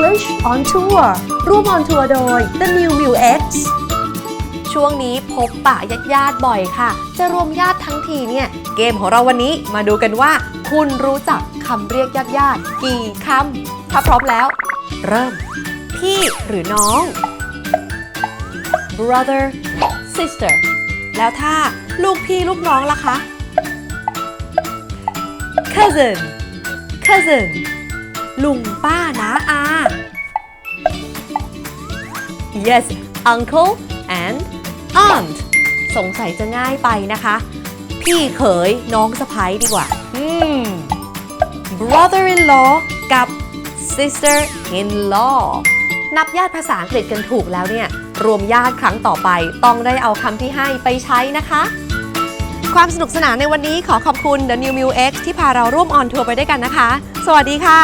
English on Tour ร่วม on tour โดย The New Mu X ช่วงนี้พบปะญาติญาติบ่อยค่ะ จะรวมญาติทั้งทีเนี่ย เกมของเราวันนี้มาดูกันว่า คุณรู้จักคำเรียกญาติญาติกี่คำถ้าพร้อมแล้ว เริ่ม พี่หรือน้อง brother sister แล้วถ้าลูกพี่ลูกน้องล่ะคะ cousin cousin ลุงป้าน้า yes uncle and aunt สงสัยจะง่ายไปนะคะ พี่เขยน้องสะพ้ยดีกว่าอืม brother in law กับ sister in law นับญาติภาษาอังกฤษกันถูกแล้วเนี่ย รวมญาติครั้งต่อไป ต้องได้เอาคำที่ให้ไปใช้นะคะ ความสนุกสนานในวันนี้ขอขอบคุณ The New Mu X ที่พาเราร่วมออนทัวร์ไปด้วยกันนะคะ สวัสดีค่ะ